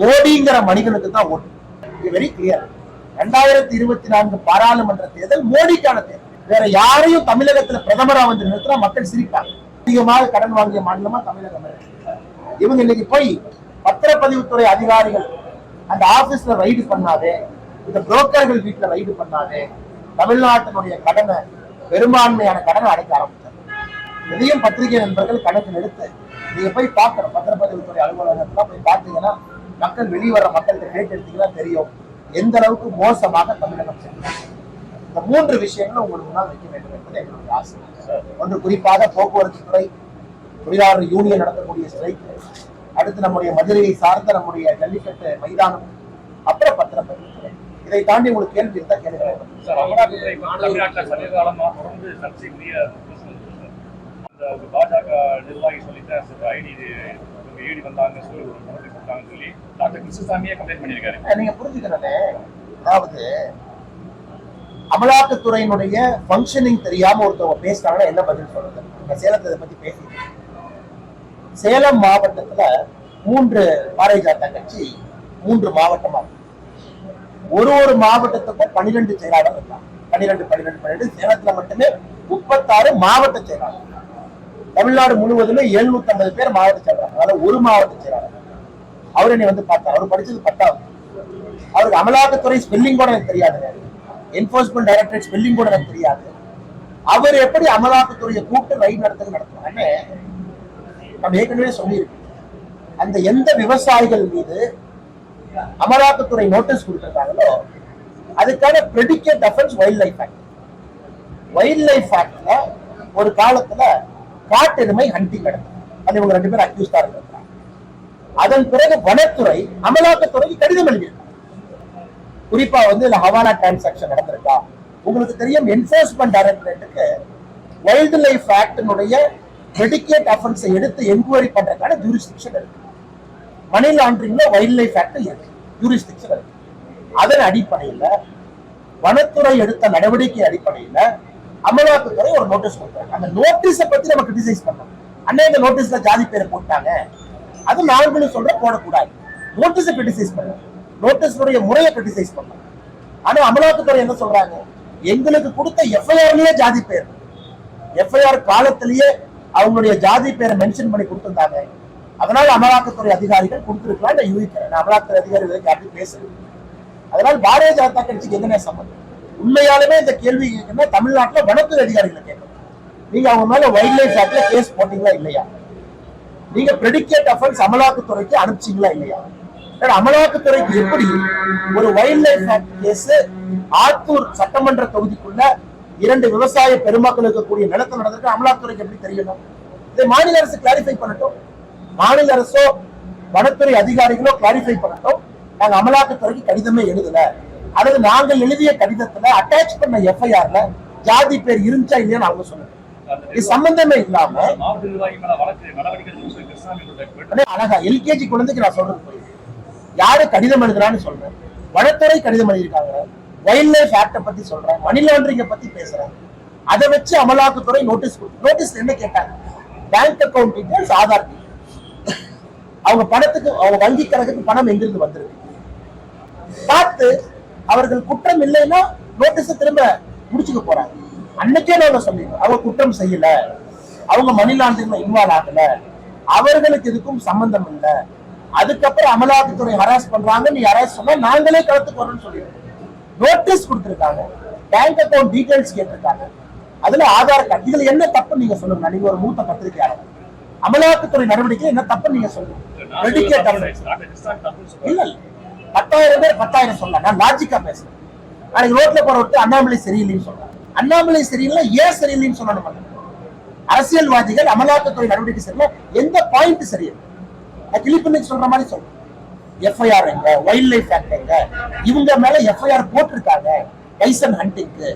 மோடிங்கிற மனிதனுக்கு தான் ஓட்டு. வெரி கிளியர் ரெண்டாயிரத்தி இருபத்தி நான்கு பாராளுமன்ற தேர்தல் மோடிக்கான தேர்தல். வேற யாரையும் தமிழகத்துல பிரதமரா வந்து நிறுத்தினா மக்கள் சிரிப்பாங்க. அதிகமாக கடன் வாங்கிய மாநிலமா தமிழகம் இவங்க இன்னைக்கு போய் பத்திரப்பதிவுத்துறை அதிகாரிகள் அந்த ஆபீஸ்ல ரைடு பண்ணாதே இந்த புரோக்கர்கள் வீட்டுல ரைடு பண்ணாதே தமிழ்நாட்டினுடைய கடனை பெரும்பான்மையான கடனை அடைக்க ஆரம்பித்தார் இதையும் பத்திரிகை நண்பர்கள் கணக்கில் எடுத்து நீங்க போய் பார்க்கணும். பத்திரப்பதிவுத்துறை அலுவலகத்துல போய் பார்த்தீங்கன்னா மக்கள் வெளியே வர மக்கள்கிட்ட கேட்டு எடுத்தீங்கன்னா தெரியும். எந்த அளவுக்கு மோசமாக தமிழகம் செல்கிறது இந்த மூன்று விஷயங்களும் உங்களுக்கு முன்னால் வைக்க வேண்டும் என்பது எங்களுடைய ஆசை. ஒன்று குறிப்பாக போக்குவரத்து துறை தொழிலாளர் யூனியன் நடத்தக்கூடிய ஸ்ட்ரைக் அடுத்து நம்முடைய மதுரையை சார்ந்த நம்முடைய ஜல்லிக்கட்டு மைதானம் அப்புறம் பத்திரப்பதிவுத்துறை இதை தாண்டி உங்களுக்கு கேள்வி இருந்தா கேளுங்க. சார் பாஜக நிர்வாகி சொல்லிட்டு ஐடி ஏடி வந்தாங்க சொல்லி ஒரு நடத்தி சொல்லி டாக்டர் கிருஷ்ணசாமியே கம்ப்ளைண்ட் பண்ணியிருக்காரு. நீங்க புரிஞ்சுக்கிறதே அதாவது அமலாக்கத்துறையினுடைய ஃபங்க்ஷனிங் தெரியாம ஒருத்தவங்க பேசினாங்கன்னா என்ன பதில் சொல்றது? நான் சேலத்தை இதை பத்தி பேசிட்டேன் சேலம் மாவட்டத்துல மூன்று பாரதிய ஜனதா கட்சி மூன்று மாவட்டமா இருக்கு. ஒரு ஒரு மாவட்டத்துக்கும் பன்னிரெண்டு செயலாளர் இருக்காங்க. பன்னிரெண்டு பன்னிரெண்டு பன்னிரெண்டு. சேலத்துல மட்டுமே முப்பத்தாறு மாவட்ட செயலாளர் தமிழ்நாடு முழுவதுமே 750 ஐம்பது பேர் மாவட்ட செயலாளர் அதாவது ஒரு மாவட்ட செயலாளர். அவர் என்னை வந்து பார்த்தார். அவர் படிச்சது பத்தாவது அவருக்கு அமலாக்கத்துறை ஸ்பெல்லிங் கூட எனக்கு தெரியாது. என்போர்ஸ்மெண்ட் டைரக்டரேட் ஸ்பெல்லிங் கூட எனக்கு தெரியாது. அவர் எப்படி அமலாக்கத்துறையை கூட்டு ரைட் நடத்துக்கு நடத்துவாங்கன்னு நம்ம ஏற்கனவே சொல்லியிருக்கோம். அந்த எந்த விவசாயிகள் மீது அமலாக்கத்துறை நோட்டீஸ் கொடுத்திருக்காங்களோ அதுக்கான predicate offence wildlife act wildlife ஆக்ட்ல ஒரு காலத்துல காட்டெருமை ஹண்டிங் நடக்கும் அது இவங்க ரெண்டு பேரும் அக்யூஸ்டா இருக்காங்க அதன் பிறகு வனத்துறை அமலாக்கத்துறைக்கு கடிதம் எழுதியிருக்காங்க குறிப்பா வந்து இந்த ஹவாலா டிரான்சாக்ஷன் நடந்திருக்கா? உங்களுக்கு தெரியும் என்போர்ஸ்மெண்ட் டைரக்டரேட்டுக்கு வைல்டு லைஃப் ஆக்டினுடைய டெடிகேட் அஃபென்ஸை எடுத்து என்கொயரி பண்றதுக்கான ஜூரிஸ்டிக்ஷன் இருக்கு. மணி லாண்டரிங்ல வைல்ட் லைஃப் ஆக்ட் இருக்கு. ஜூரிஸ்டிக்ஷன் இருக்கு. அதன் அடிப்படையில் வனத்துறை எடுத்த நடவடிக்கை அடிப்படையில் அமலாக்கத்துறை ஒரு நோட்டீஸ் கொடுத்தாங்க அந்த நோட்டீஸை பத்தி நம்ம கிரிட்டிசைஸ் பண்ணோம் அண்ணா இந்த நோட்டீஸ்ல ஜாதி பேரை போட்டாங்க. அது நாங்களும் சொல்ற போடக்கூடாது. நோட்டீஸை கிரிட்டிசைஸ் பண்ணலாம் நோட்டீஸுடைய முறையை கிரிட்டிசைஸ் பண்ணலாம் ஆனா அமலாக்கத்துறை என்ன சொல்றாங்க? எங்களுக்கு கொடுத்த எஃப்ஐஆர்லயே ஜாதி பேர். எஃப்ஐஆர் காலத்திலேயே அவங்களுடைய ஜாதி பேரை மென்ஷன் பண்ணி கொடுத்துருந்தாங்க. அதனால அமலாக்கத்துறை அதிகாரிகள் கொடுத்துருக்கலாம். நான் யூகிக்கிறேன் நான் அமலாக்கத்துறை அதிகாரிகள் அப்படி பேசுறேன் அதனால பாரதிய ஜனதா கட்சிக்கு என்ன சம்பந்தம் உண்மையாலுமே இந்த கேள்வி கேட்கணும் தமிழ்நாட்டில் வனத்துறை அதிகாரிகளை கேட்கணும். நீங்க அவங்க மேல வைல்ட் லைஃப் ஆக்ட்ல கேஸ் போட்டீங்களா இல்லையா? நீங்க பிரெடிகேட் அஃபென்ஸ் அமலாக்கத்துறைக்கு அனுப்பிச்சீங்களா இல்லையா? அமலாக்கத்துறைக்கு எப்படி ஒரு wild life act case Attur சட்டமன்ற தொகுதிக்குள்ள இரண்டு விவசாய பெருமக்களுக்கு கூடிய நிலத்தில் நடந்திருக்கு அமலாக்கத்துறைக்கு எப்படி தெரியணும்? இதை மாநில அரசு கிளாரிஃபை பண்ணட்டும். மாநில அரசோ வனத்துறை அதிகாரிகளோ கிளாரிஃபை பண்ணட்டும். நாங்க அமலாக்கத்துறைக்கு கடிதமே எழுதல. அல்லது நாங்கள் எழுதிய கடிதத்துல அட்டாச் பண்ண எஃப்ஐஆர்ல ஜாதி பேர் இருந்துச்சா இல்லையான்னு அவங்க சொல்லுங்க. இது சம்பந்தமே இல்லாம அழகா எல்கேஜி குழந்தைக்கு நான் சொல்றது. யாரு கடிதம் எழுதுறான்னு சொல்றேன். வனத்துறை கடிதம் எழுதியிருக்காங்க. வைல்ட் லைஃப் ஆக்ட பத்தி சொல்றேன். மணி லாண்டரிங்க பத்தி பேசுறேன். அதை வச்சு அமலாக்கத்துறை நோட்டீஸ் நோட்டீஸ் என்ன கேட்டாங்க? Bank account details Aadhaar. அவங்க பணத்துக்கு அவங்க வங்கி கணக்குக்கு பணம் எங்கிருந்து வந்திருக்கு? பார்த்து அவர்கள் குற்றம் இல்லைன்னா நோட்டீஸ் திரும்ப முடிச்சுக்க போறாங்க. அன்னைக்கே நாங்க சொல்லிடுவோம் அவங்க குற்றம் செய்யல. அவங்க மணி லாண்டரிங்ல இன்வால்வ் ஆகல. அவர்களுக்கு இதுக்கும் சம்பந்தம் இல்ல. அதுக்கப்புறம் அமலாக்கத்துறை ஹராஸ் பண்றாங்க நீ ஹராஸ் சொன்னா நாங்களே கலத்துக்கு வரோம்னு சொல்லிடுவோம். நோட்டீஸ் கொடுத்துருக்காங்க. பேங்க் அக்கௌண்ட் டீடைல்ஸ் கேட்டிருக்காங்க. அதுல ஆதார் கார்டு இதுல என்ன தப்பு நீங்க சொல்லுங்க. நீங்க ஒரு மூத்த பத்திரிகையாளர். அமலாக்கத்துறை நடவடிக்கை என்ன தப்பு நீங்க சொல்லுங்க. இல்ல இல்ல. பத்தாயிரம் பேர் பத்தாயிரம் சொல்லலாம் நான் லாஜிக்கா பேசுறேன். நாளைக்கு ரோட்ல போற ஒருத்தர் அண்ணாமலை சரியில்லைன்னு சொல்றேன் அண்ணாமலை சரியில்லை ஏன் சரியில்லைன்னு சொல்லணும் அரசியல்வாதிகள் அமலாக்கத்துறை நடவடிக்கை சரியில்லை எந்த பாயிண்ட் சரியில்லை நான் சொல்ற மாதிரி சொல்றேன் எஃப்ஐஆர் எங்க வைல்ட் லைஃப் ஆக்ட் எங்க இவங்க மேல எஃப்ஐஆர் போட்டிருக்காங்க பைசன் ஹண்டிங்க்கு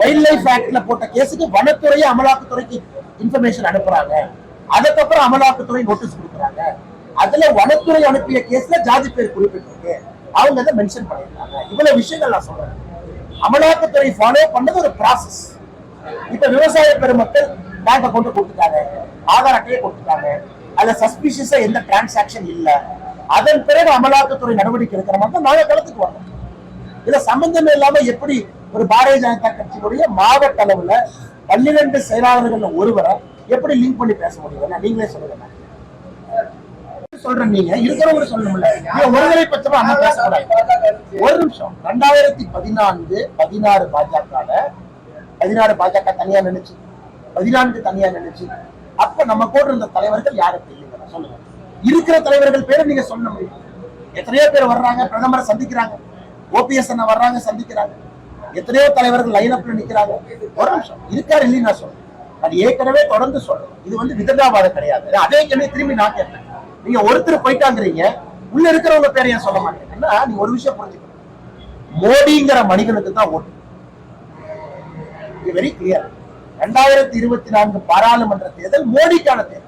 வைல்ட் லைஃப் ஆக்ட்ல போட்ட கேஸுக்கு வனத்துறையை அமலாக்கத்துறைக்கு இன்ஃபர்மேஷன் அனுப்புறாங்க. அதுக்கப்புறம் அமலாக்கத்துறை நோட்டீஸ் கொடுக்குறாங்க. அதுல வனத்துறை அனுப்பிய கேஸ்ல ஜாதி பேர் குறிப்பிட்டிருக்கு. அவங்க அதை மென்ஷன் பண்ணிருக்காங்க இவ்வளவு விஷயங்கள் நான் சொல்றேன். அமலாக்கத்துறை ஃபாலோ பண்ணது ஒரு ப்ராசஸ் இப்ப விவசாய பெருமக்கள் பேங்க் அக்கௌண்ட் கொடுத்துட்டாங்க. ஆதார் அட்டையை கொடுத்துட்டாங்க. அதுல சஸ்பிஷியஸா எந்த டிரான்சாக்ஷன் இல்ல. அதன் பிறகு அமலாக்கத்துறை நடவடிக்கை எடுக்கிற மாதிரி தான் நாங்க களத்துக்கு வரோம். இதுல சம்பந்தமே இல்லாம எப்படி ஒரு பாரதிய ஜனதா கட்சியினுடைய மாவட்ட அளவுல பன்னிரண்டு செயலாளர்கள் ஒருவரை எப்படி லிங்க் பண்ணி பேச முடியும்? நீங்களே சொல்லுங்க. சொல்றேன் நீங்க. இருக்கிறவங்க சொல்லணும்ல. நீங்க ஒருதலை பட்சமா அண்ணா பேசக்கூடாது ஒரு நிமிஷம். ரெண்டாயிரத்தி பதினான்கு பதினாறு பாஜக பதினாறு பாஜக தனியா நினைச்சு பதினான்கு தனியா நினைச்சு அப்ப நம்ம கூட இருந்த தலைவர்கள் யாரும் தெரியல சொல்லுங்க. இருக்கிற தலைவர்கள் பேரை நீங்க சொல்ல முடியும். எத்தனையோ பேர் வர்றாங்க பிரதமரை சந்திக்கிறாங்க. ஓபிஎஸ் அண்ணா வர்றாங்க சந்திக்கிறாங்க. எத்தனையோ தலைவர்கள் லைன் அப்ல நிக்கிறாங்க. ஒரு நிமிஷம். இருக்காரு இல்லைன்னு நான் சொல்றேன். அது ஏற்கனவே தொடர்ந்து சொல்றேன் இது வந்து விதண்டாவாதம் கிடையாது. அதே கேள்வி திரும்பி நான் கேட்டேன் நீங்க ஒருத்தர் போயிட்டாங்கிறீங்க உள்ள இருக்கிறவங்க பேர் ஏன் சொல்ல மாட்டேங்கன்னா நீங்க ஒரு விஷயம் புரிஞ்சுக்கணும். மோடிங்கிற மனிதனுக்கு தான் ஓட்டு. வெரி கிளியர் ரெண்டாயிரத்தி இருபத்தி நான்கு பாராளுமன்ற தேர்தல் மோடிக்கான தேர்தல்.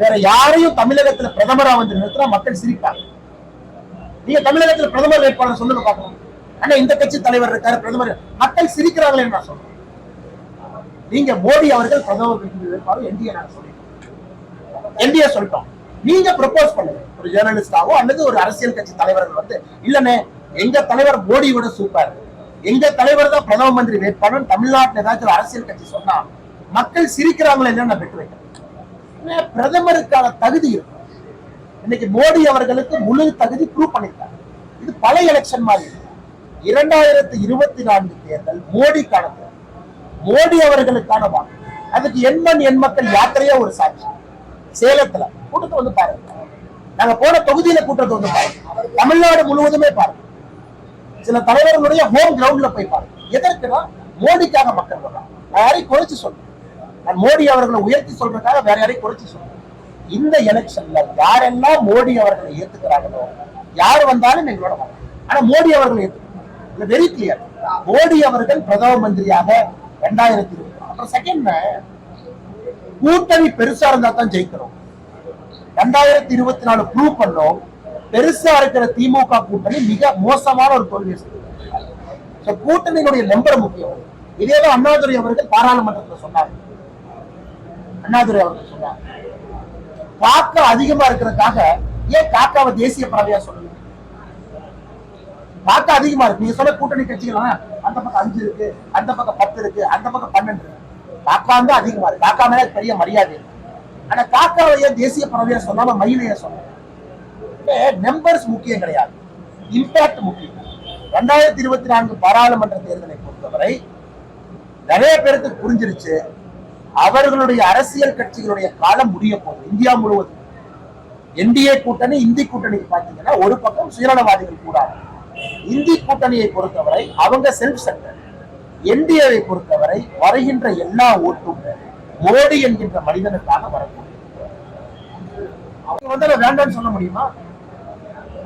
வேற யாரையும் தமிழகத்துல பிரதமரா வந்து நிறுத்தினா மக்கள் சிரிப்பாங்க. நீங்க தமிழகத்துல பிரதமர் வேட்பாளர் சொல்லுங்க பார்க்கலாம் ஆனா இந்த கட்சி தலைவர் இருக்காரு பிரதமர். மக்கள் சிரிக்கிறாங்களே நான் சொல்றேன். நீங்க மோடி அவர்கள் பிரதமர் வேட்பாளர் என்டிஏ நான் சொல்லிட்டோம் என்டிஏ சொல்லிட்டோம். நீங்க ப்ரப்போஸ் பண்ணுங்க. ஒரு ஜேர்னலிஸ்டாவோ அல்லது ஒரு அரசியல் கட்சி தலைவர்கள் வந்து இல்லனே எங்க தலைவர் மோடி விட சூப்பர் எங்க தலைவர் தான் பிரதம மந்திரி வேட்பாளர் தமிழ்நாட்டுல ஏதாச்சும் ஒரு அரசியல் கட்சி சொன்னா மக்கள் சிரிக்கிறாங்களே இல்லைன்னு நான் பெற்று வைக்கிறேன் பிரதமருக்கான தகுதி இருக்கும் இன்னைக்கு மோடி அவர்களுக்கு முழு தகுதி ப்ரூவ் பண்ணிருக்காங்க இது பல எலெக்ஷன் மாதிரி இரண்டாயிரத்தி இருபத்தி நான்கு தேர்தல் மோடிக்கான தேர்தல். மோடி அவர்களுக்கான வாக்கு. அதுக்கு எண்மண் எண் மக்கள் யாத்திரையா ஒரு சாட்சி. சேலத்துல கூட்டத்தை வந்து பாருங்க. நாங்க போன தொகுதியில கூட்டத்தை வந்து பாருங்க. தமிழ்நாடு முழுவதுமே பாருங்க. சில தலைவர்களுடைய ஹோம் கிரவுண்ட்ல போய் பாருங்க. எதற்குன்னா மோடிக்காக மக்கள் வர்றாங்க. நான் யாரையும் குறைச்சு சொல்றேன் நான் மோடி அவர்களை உயர்த்தி சொல்றதுக்காக வேற யாரையும் குறைச்சு சொல்றேன் இந்த எலெக்ஷன்ல யாரெல்லாம் மோடி அவர்களை ஏத்துக்கிறாங்களோ யார் வந்தாலும் எங்களோட வரும் ஆனா மோடி அவர்களை ஏத்துக்கணும். வெரி கிளியர் மோடி அவர்கள் பிரதம மந்திரியாக ரெண்டாயிரத்தி இருபது. அப்புறம் செகண்ட் கூட்டணி பெருசா இருந்தா தான் ஜெயிக்கிறோம். ரெண்டாயிரத்தி இருபத்தி நாலு ப்ரூவ் பண்ணோம். பெருசா இருக்கிற திமுக கூட்டணி மிக மோசமான ஒரு தோல்வி கூட்டணியினுடைய நம்பர் முக்கியம். இதேதான் அண்ணாதுரை அவர்கள் பாராளுமன்றத்தில் சொன்னாங்க அண்ணாதுரை அவர்கள் சொன்னாங்க காக்கா அதிகமா இருக்கிறதுக்காக ஏன் காக்காவை தேசிய பறவையா சொல்லுங்க? காக்கா அதிகமா இருக்கு. நீங்க சொல்ல கூட்டணி கட்சிகள் அந்த பக்கம் அஞ்சு இருக்கு அந்த பக்கம் பத்து இருக்கு அந்த பக்கம் பன்னெண்டு இருக்கு. காக்கா தான் அதிகமா இருக்கு. காக்கா மேல பெரிய மரியாதை ஆனா காக்காவை ஏன் தேசிய பறவையா சொல்லாம மயிலையா சொன்னாங்க நம்பர்ஸ் முக்கியம் கிடையாது. இம்பாக்ட் முக்கியம். ரெண்டாயிரத்தி இருபத்தி நான்கு பாராளுமன்ற தேர்தலை பொறுத்தவரை நிறைய பேருக்கு புரிஞ்சிருச்சு. அவர்களுடைய அரசியல் கட்சிகளுடைய காலம் முடிய போகுது. இந்தியா முழுவதும். என்டிஏ கூட்டணி இந்தி கூட்டணி பாத்தீங்கன்னா ஒரு பக்கம் சுயநலவாதிகள் கூடாது. இந்தி கூட்டணியை பொறுத்தவரை அவங்க செல்ஃப் சென்டர் என்டிஏவை பொறுத்தவரை வருகின்ற எல்லா ஓட்டும் மோடி என்கின்ற மனிதனுக்காக வரக்கூடிய அவங்க வந்து வேண்டாம்னு சொல்ல முடியுமா?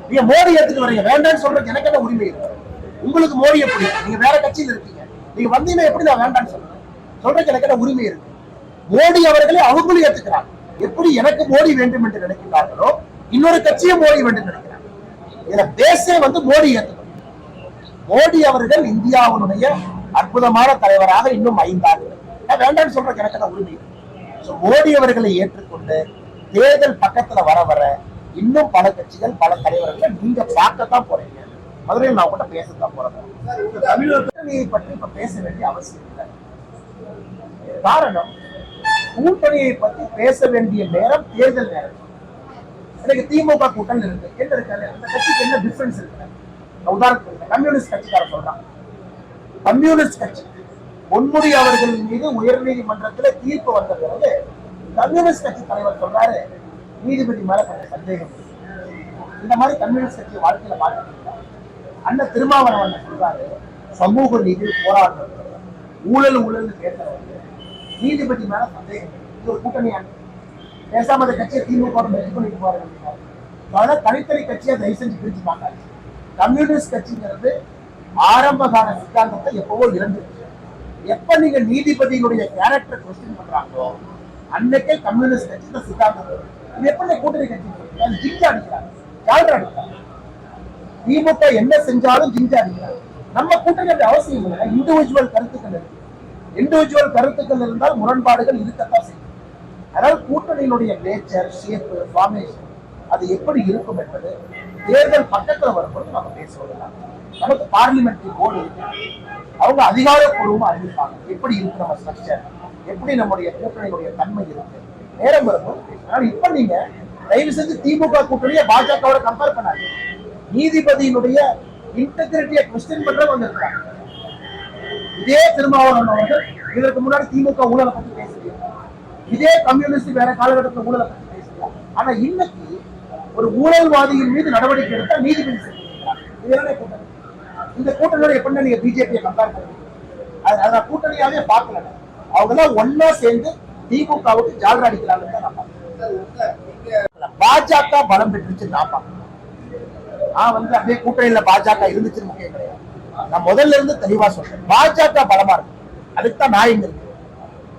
நீங்க மோடி ஏத்துக்கு வரீங்க வேண்டாம்னு சொல்றதுக்கு எனக்கு என்ன உரிமை இருக்கு? உங்களுக்கு மோடி எப்படி? நீங்க வேற கட்சியில் இருக்கீங்க. நீங்க வந்தீங்கன்னா எப்படி நான் வேண்டாம்னு சொல்றேன்? சொல்றதுக்கு எனக்கு என்ன உரிமை இருக்கு? மோடி அவர்களை அவங்களும் ஏத்துக்கிறாங்க. எப்படி எனக்கு மோடி வேண்டும் என்று நினைக்கிறார்களோ இன்னொரு கட்சியும் மோடி வேண்டும் நினைக்கிறாங்க. இதுல பேசே வந்து மோடி ஏத்துக்கணும். மோடி அவர்கள் இந்தியாவினுடைய அற்புதமான தலைவராக இன்னும் ஐந்தாண்டு நான் வேண்டாம்னு சொல்ற எனக்கு உரிமை. இருக்கு மோடி அவர்களை ஏற்றுக்கொண்டு தேர்தல் பக்கத்துல வர வர இன்னும் பல கட்சிகள் பல தலைவர்களை நீங்க பார்க்கத்தான் போறீங்க. மதுரையில் நான் கூட பேசத்தான் போறேன். இந்த பற்றி இப்ப பேச வேண்டிய அவசியம் இல்லை. காரணம் கூட்டணியை பத்தி பேச வேண்டிய நேரம் தேர்தல் நேரம். எனக்கு திமுக கூட்டணி இருக்கு. என்ன இருக்காங்க அந்த கட்சிக்கு என்ன டிஃபரன்ஸ் இருக்கு? உதாரணத்துக்கு கம்யூனிஸ்ட் கட்சிக்கார சொல்றான். கம்யூனிஸ்ட் கட்சி. பொன்முடி அவர்கள் மீது உயர்நீதிமன்றத்துல தீர்ப்பு வந்த பிறகு கம்யூனிஸ்ட் கட்சி தலைவர் சொல்றாரு நீதிபதி மேல கொஞ்சம் சந்தேகம். இந்த மாதிரி கம்யூனிஸ்ட் கட்சி வாழ்க்கையில பார்த்துருக்கீங்க அண்ணன் திருமாவளவன் சொல்றாரு சமூக நீதி போராடுறது ஊழல் ஊழல் கேட்கறவங்க நீதிபதி மேல சந்தேகம். இது ஒரு கூட்டணியான பேசாம அந்த கட்சியை திமுக பண்ணிட்டு போறாங்க அதனால தனித்தனி கட்சியை தயவு செஞ்சு பிரிச்சு பார்க்காது கம்யூனிஸ்ட் கட்சிங்கிறது ஆரம்பகால சித்தாந்தத்தை எப்பவோ இழந்துருச்சு எப்ப நீங்க நீதிபதியினுடைய கேரக்டர் கொஸ்டின் பண்றாங்களோ அன்னைக்கே கம்யூனிஸ்ட் கட்சி இந்த சித்தாந்தம் இது எப்படி கூட்டணி கட்சி சொல்றீங்க? அடிக்கிறாங்க. அடிக்கிறாங்க திமுக என்ன செஞ்சாலும் ஜிங்ஜா அடிக்கிறாங்க. நம்ம கூட்டணி அவசியம் இல்லை. இண்டிவிஜுவல் கருத்துக்கள் இருக்கு. இண்டிவிஜுவல் கருத்துக்கள் இருந்தால் முரண்பாடுகள் இருக்கத்தான் செய்யும். அதாவது கூட்டணியினுடைய நேச்சர் ஷேப் ஃபார்மேஷன் அது எப்படி இருக்கும் என்பது தேர்தல் பக்கத்துல வரும்போது நம்ம பேசுவதெல்லாம் நமக்கு பார்லிமெண்ட்ரி போர்டு இருக்கு. அவங்க அதிகாரப்பூர்வமாக அறிவிப்பாங்க. எப்படி இருக்கு நம்ம ஸ்ட்ரக்சர் எப்படி நம்முடைய கூட்டணியுடைய தன்மை இருக்கு? நேரம் வரும்போது ஆனால் ஆனா இப்ப நீங்க தயவு செஞ்சு திமுக கூட்டணியை பாஜகவோட கம்பேர் பண்ணாங்க நீதிபதியினுடைய இன்டெகிரிட்டியை கொஸ்டின் பண்றவங்க இருக்காங்க. இதே திருமாவளவன் அவர்கள் இதற்கு முன்னாடி திமுக ஊழலை பத்தி பேசுறீங்க இதே கம்யூனிஸ்ட் வேற காலகட்டத்தில் ஊழலை பத்தி பேசுறீங்க ஆனா இன்னைக்கு ஒரு ஊழல்வாதியின் மீது நடவடிக்கை எடுத்தால் நீதிபதி செஞ்சிருக்கிறார். கூட்டணி. இந்த கூட்டணியோட எப்படி நீங்க பிஜேபியை கம்பேர் பண்ணுவீங்க அதை நான் கூட்டணியாவே பார்க்கல. அவங்க எல்லாம் ஒன்னா சேர்ந்து திமுகவுக்கு ஜால்ரா அடிக்கலாம்னு நான் பாஜக பலம் பெற்றுச்சு நான் நான் வந்து அப்படியே கூட்டணியில பாஜக இருந்துச்சுன்னு முக்கியம் கிடையாது. நான் முதல்ல இருந்து தெளிவா சொல்றேன். பாஜக பலமா இருக்கு. அதுக்கு தான் நான் இங்க இருக்கேன்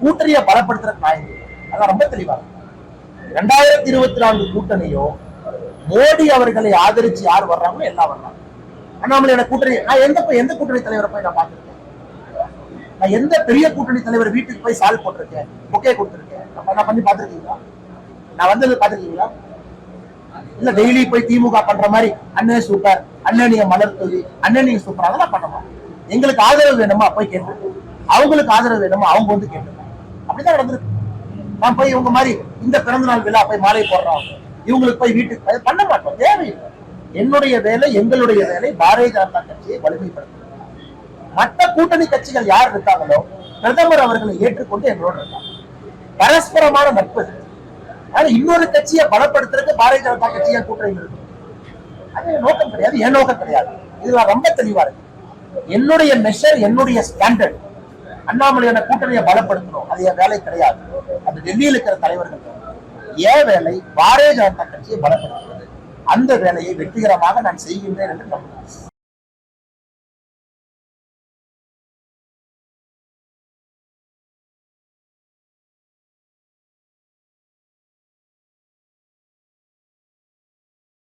கூட்டணியை பலப்படுத்துறதுக்கு நான் இங்க அதான் ரொம்ப தெளிவா இருக்கு. ரெண்டாயிரத்தி இருபத்தி நான்கு கூட்டணியோ மோடி அவர்களை ஆதரிச்சு யார் வர்றாங்களோ எல்லாம் வர்றாங்க. அண்ணாமலையோட கூட்டணி நான் எந்த போய் எந்த கூட்டணி தலைவரை போய் நான் பார்த்துருக்கேன்? நான் எந்த பெரிய கூட்டணி தலைவர் வீட்டுக்கு போய் சால் போட்டிருக்கேன்? பொக்கே கொடுத்துருக்கேன். அப்ப நான் பண்ணி பார்த்துருக்கீங்களா? நான் வந்தது பார்த்திருக்கீங்களா? இல்ல டெய்லி போய் திமுக பண்ற மாதிரி அண்ணன் சூப்பர் அண்ணன் நீங்க மலர் தொழில் அண்ணன் நீங்க சூப்பர் அதெல்லாம் பண்ண மாட்டோம் எங்களுக்கு ஆதரவு வேணுமா? போய் கேட்டு அவங்களுக்கு ஆதரவு வேணுமா? அவங்க வந்து கேட்டு அப்படிதான் நடந்திருக்கு. நான் போய் இவங்க மாதிரி இந்த பிறந்த நாள் விழா போய் மாலை போடுறோம். இவங்களுக்கு போய் வீட்டுக்கு போய் பண்ண மாட்டோம். தேவையில்லை. என்னுடைய வேலை எங்களுடைய வேலை பாரதிய ஜனதா கட்சியை வலிமைப்படுத்தும் மற்ற கூட்டணி கட்சிகள் யார் இருக்காங்களோ பிரதமர் அவர்களை ஏற்றுக்கொண்டு எங்களோடு இருக்காங்க. பரஸ்பரமான நட்பு. ஆனா இன்னொரு கட்சியை பலப்படுத்துறதுக்கு பாரதிய ஜனதா கட்சியை கூட்டணி இருக்கு? அது நோக்கம் கிடையாது. என் நோக்கம் கிடையாது. இதுல ரொம்ப தெளிவா இருக்கு. என்னுடைய மெஷர் என்னுடைய ஸ்டாண்டர்ட் அண்ணாமலையான கூட்டணியை பலப்படுத்தணும். அது என் வேலை கிடையாது. அது டெல்லியில் இருக்கிற தலைவர்கள் ஏன் வேலை பாரதிய ஜனதா கட்சியை பலப்படுத்துகிறது. அந்த வேலையை வெற்றிகரமாக நான் செய்கின்றேன் என்று நம்புகிறேன்.